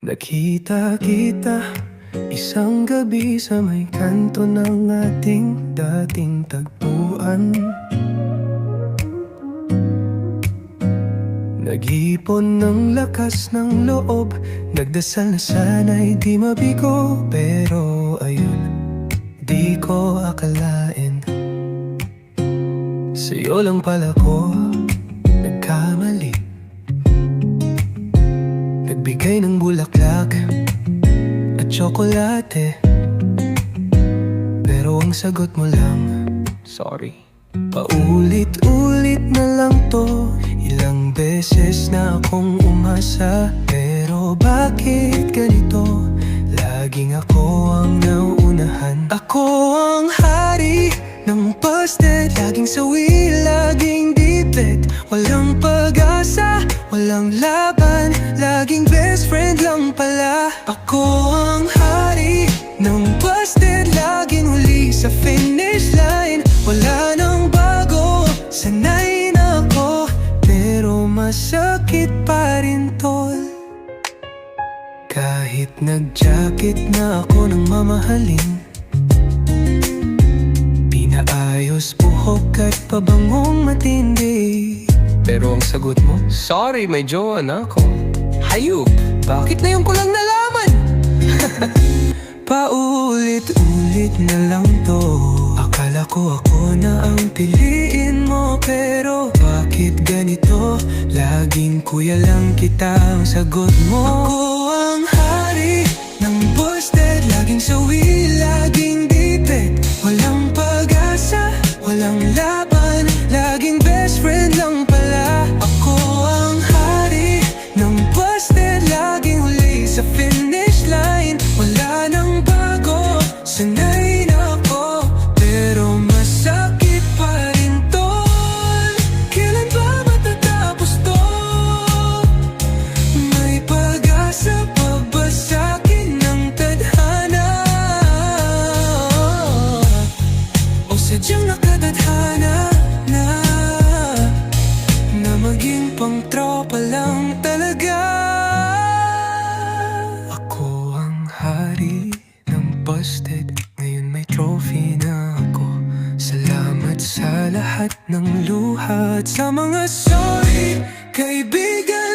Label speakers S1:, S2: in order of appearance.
S1: Nakita kita isang gabi sa may kanto ng ating dating tagpuan. Nag-ipon ng lakas ng loob Nagdasal na sana'y di mabigo Pero ayun, di ko akalain. Sa'yo lang pala ko nagkamali Nagbigay ng bulaklak at tsokolate. Pero ang sagot mo lang, sorry. Paulit-ulit na lang to. Ilang beses na akong umasa Pero bakit ganito? Laging ako ang nauunahan. Ako ang hari ng busted Laging sawi, laging dipet Walang pag-asa, walang laban Laging best friend lang pala. Ako ang hari ng busted Laging huli sa finish line. Wala nang bago, sanay na ako. Pero masakit pa rin tol. Kahit nag-jacket na ako ng mamahalin Pinaayos buhok at pabangong matindi. Pero ang sagot mo, Sorry, may jowa na ako Hayop, bakit na yung ko lang nalaman? Paulit-ulit na lang to Akala ko ako na ang piliin mo Pero bakit ganito? Laging kuya lang kita ang sagot mo Ako sadyang nakatadhana na Na maging pang tropa lang talaga. Ako ang hari ng busted Ngayon may trophy na ako. Salamat sa lahat ng luha At sa mga sorry Kaibigan